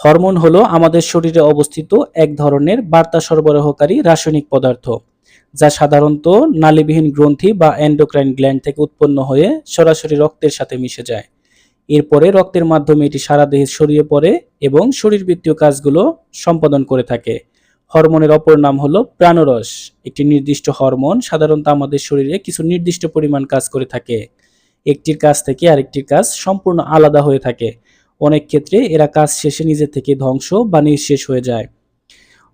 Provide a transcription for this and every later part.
Hormone হলো আমাদের শরীরে অবস্থিত এক ধরনের বার্তা সরবরাহকারী রাসায়নিক পদার্থ, যা সাধারণত নালীবিহীন গ্রন্থি বা এন্ডোক্রাইন গ্ল্যান্ড থেকে উৎপন্ন হয়ে সরাসরি রক্তের সাথে মিশে যায়। এরপরে রক্তের মাধ্যমে এটি সারা দেহে ছড়িয়ে পড়ে এবং শরীরবৃত্তীয় কাজগুলো সম্পাদন করে থাকে। হরমোনের অপর নাম হলো প্রাণরস। একটি নির্দিষ্ট হরমোন সাধারণত আমাদের শরীরে কিছু নির্দিষ্ট পরিমাণ কাজ করে থাকে। একটির কাজ থেকে আরেকটির কাজ সম্পূর্ণ আলাদা হয়ে থাকে। অনেক ক্ষেত্রে এরা কাজ শেষে নিজে থেকে ধ্বংস বা নিঃশেষ হয়ে যায়।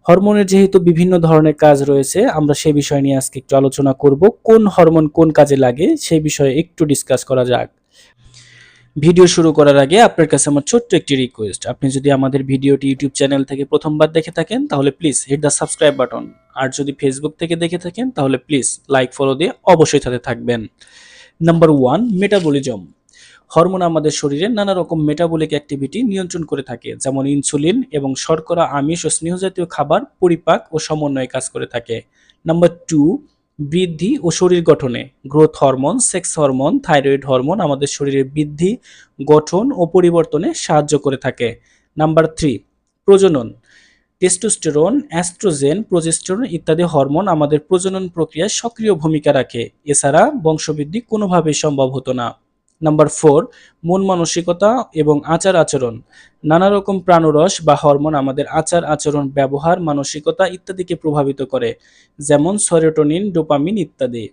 হরমোনের যেহেতু বিভিন্ন ধরনের কাজ রয়েছে, আমরা সেই বিষয় নিয়ে আজকে একটু আলোচনা করব, কোন হরমোন কোন কাজে লাগে সেই বিষয়ে একটু ডিসকাস করা যাক। ভিডিও শুরু করার আগে আপনার কাছে আমার ছোট্ট একটি রিকোয়েস্ট আপনি যদি আমাদের ভিডিওটি ইউটিউব চ্যানেল থেকে প্রথমবার দেখে থাকেন, তাহলে please hit the subscribe button আর যদি ফেসবুক থেকে দেখে থাকেন, তাহলে প্লিজ লাইক ফলো দিয়ে অবশ্যই সাথে থাকবেন। নাম্বার ওয়ান মেটাবলিজম হরমোন আমাদের শরীরে নানা রকম মেটাবলিক অ্যাক্টিভিটি নিয়ন্ত্রণ করে থাকে, যেমন ইনসুলিন এবং শর্করা, আমিষ ও স্নেহজাতীয় খাবার পরিপাক ও সমন্বয়ে কাজ করে থাকে। নাম্বার টু বৃদ্ধি ও শরীর গঠনে growth hormone sex hormone thyroid hormone আমাদের শরীরের বৃদ্ধি, গঠন ও পরিবর্তনে সাহায্য করে থাকে। নাম্বার থ্রি প্রজনন। টেস্টোস্টেরন অ্যাস্ট্রোজেন প্রজেস্টেরন ইত্যাদি হরমোন আমাদের প্রজনন প্রক্রিয়ায় সক্রিয় ভূমিকা রাখে। এছাড়া বংশবৃদ্ধি কোনোভাবেই সম্ভব হতো না। নাম্বার ফোর মন মানসিকতা এবং আচার আচরণ। নানা রকম প্রাণরস বা হরমোন আমাদের আচার আচরণ, ব্যবহার, মানসিকতা ইত্যাদিকে প্রভাবিত করে, যেমন সেরোটোনিন ডোপামিন ইত্যাদি।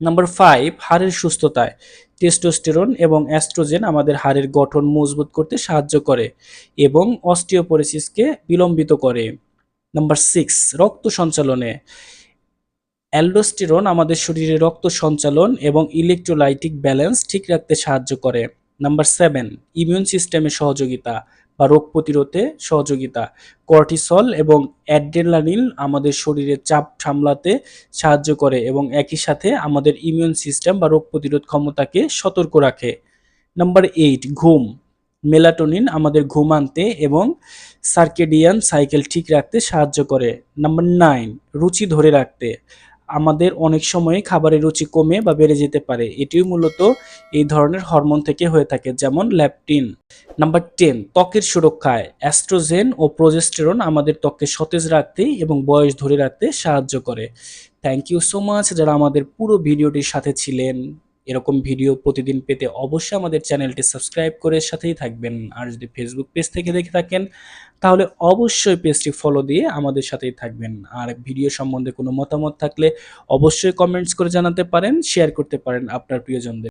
নাম্বার ফাইভ হাড়ের সুস্থতায়। টেস্টোস্টেরন এবং অ্যাস্ট্রোজেন আমাদের হাড়ের গঠন মজবুত করতে সাহায্য করে এবং অস্টিওপোরোসিসকে বিলম্বিত করে। নাম্বার সিক্স রক্ত সঞ্চালনে। অ্যালডোস্টেরন আমাদের শরীরে রক্ত সঞ্চালন এবং ইলেকট্রোলাইটিক ব্যালেন্স ঠিক রাখতে সাহায্য করে। নাম্বার সেভেন ইমিউন সিস্টেমে সহযোগিতা বা রোগ প্রতিরোধে সহযোগিতা। কর্টিসল এবং অ্যাড্রেনালিন আমাদের শরীরের চাপ সামলাতে সাহায্য করে এবং একই সাথে আমাদের ইমিউন সিস্টেম বা রোগ প্রতিরোধ ক্ষমতাকে সতর্ক রাখে। নাম্বার এইট ঘুম। মেলাটোনিন আমাদের ঘুম আনতে এবং সার্কেডিয়ান সাইকেল ঠিক রাখতে সাহায্য করে। নাম্বার নাইন রুচি ধরে রাখতে। আমাদের অনেক সময়ে খাবারের রুচি কমে বা বেড়ে যেতে পারে। এটিও মূলত এই ধরনের হরমোন থেকে হয়ে থাকে, যেমন ল্যাপটিন। নাম্বার টেন, ত্বকের সুরক্ষায়। অ্যাস্ট্রোজেন ও প্রোজেস্টেরন আমাদের ত্বককে সতেজ রাখতে এবং বয়স ধরে রাখতে সাহায্য করে। থ্যাংক ইউ সো মাচ যারা আমাদের পুরো ভিডিওটির সাথে ছিলেন। এরকম ভিডিও প্রতিদিন পেতে অবশ্যই আমাদের চ্যানেলটি সাবস্ক্রাইব করে সাথেই থাকবেন। আর যদি ফেসবুক পেজ থেকে দেখে থাকেন, তাহলে অবশ্যই পেজটি ফলো দিয়ে আমাদের সাথেই থাকবেন। আর ভিডিও সম্বন্ধে কোনো মতামত থাকলে অবশ্যই কমেন্টস করে জানাতে পারেন শেয়ার করতে পারেন আপনার প্রিয়জনদের।